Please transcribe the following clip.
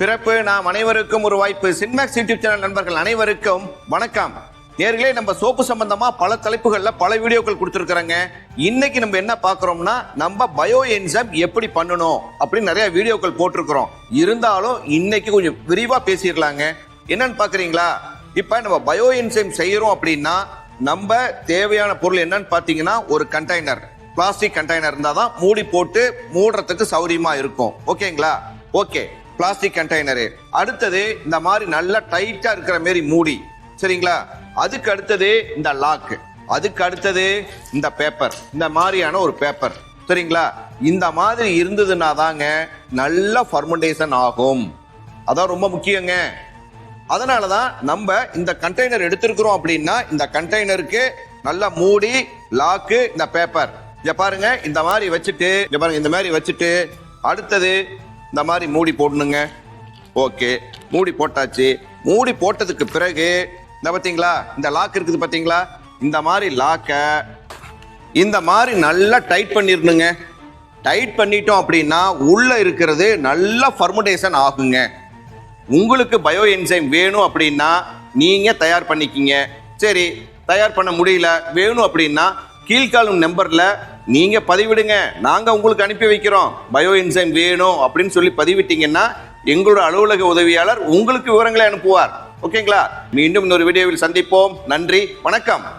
பிறப்பு நாம் அனைவருக்கும் ஒரு வாய்ப்பு. சின்மேக்ஸ் யூடியூப் சேனல் நண்பர்கள் அனைவருக்கும் வணக்கம். நேர்களே நம்ம சோப்பு சம்பந்தமா பல தலைப்புகள்ல பல வீடியோக்கள் கொடுத்துருக்குறாங்க. இன்னைக்கு நம்ம என்ன பார்க்குறோம்னா நம்ம பயோ என்சம் எப்படி பண்ணணும் அப்படின்னு நிறைய வீடியோக்கள் போட்டிருக்கிறோம். இருந்தாலும் இன்னைக்கு கொஞ்சம் விரிவா பேசிடலாங்க. என்னன்னு பாக்குறீங்களா இப்ப நம்ம பயோ என்சைம் செய்யறோம் அப்படின்னா நம்ம தேவையான பொருள் என்னன்னு பாத்தீங்கன்னா ஒரு கண்டெய்னர் பிளாஸ்டிக் கண்டெய்னர் இருந்தால் தான் மூடி போட்டு மூடுறதுக்கு சௌரியமா இருக்கும். ஓகேங்களா? ஓகே. Plastic container. அடுத்தது இந்த மாதிரி நல்லா டைட்டா இருக்கிற மாரி மூடி. சரிங்களா? அதுக்கு அடுத்தது இந்த லாக்கு. அதுக்கு அடுத்தது இந்த பேப்பர். இந்த மாதிரியான ஒரு பேப்பர். சரிங்களா? இந்த மாதிரி இருந்ததுன்னா தாங்க நல்ல ஃபர்மெண்டேஷன் ஆகும். அதான் ரொம்ப முக்கியங்க. அதனால தான் நம்ம இந்த கண்டெய்னர் எடுத்திருக்கிறோம் அப்படின்னா இந்த கண்டெய்னருக்கு நல்லா மூடி லாக்கு இந்த பேப்பர். இங்க பாருங்க இந்த மாதிரி வச்சுட்டு இங்க பாருங்க இந்த மாதிரி வச்சுட்டு அடுத்தது இந்த மாதிரி மூடி போடணுங்க. ஓகே. மூடி போட்டாச்சு. மூடி போட்டதுக்கு பிறகு இந்த பார்த்தீங்களா இந்த லாக் இருக்குது பார்த்தீங்களா இந்த மாதிரி லாக்கை இந்த மாதிரி நல்லா டைட் பண்ணிடணுங்க டைட் பண்ணிட்டோம் அப்படின்னா உள்ள இருக்கிறது நல்லா ஃபர்முடேஷன் ஆகுங்க. உங்களுக்கு பயோ என்சைம் வேணும் அப்படின்னா நீங்க தயார் பண்ணிக்கிங்க. சரி தயார் பண்ண முடியல வேணும் அப்படின்னா கீழ்காணும் நம்பர்ல நீங்க பதிவிடுங்க. நாங்க உங்களுக்கு அனுப்பி வைக்கிறோம். பயோ என்சைம் வேணும் அப்படின்னு சொல்லி பதிவிட்டீங்கன்னா எங்களோட அலுவலக உதவியாளர் உங்களுக்கு விவரங்களை அனுப்புவார். ஓகேங்களா? மீண்டும் இன்னொரு வீடியோவில் சந்திப்போம். நன்றி. வணக்கம்.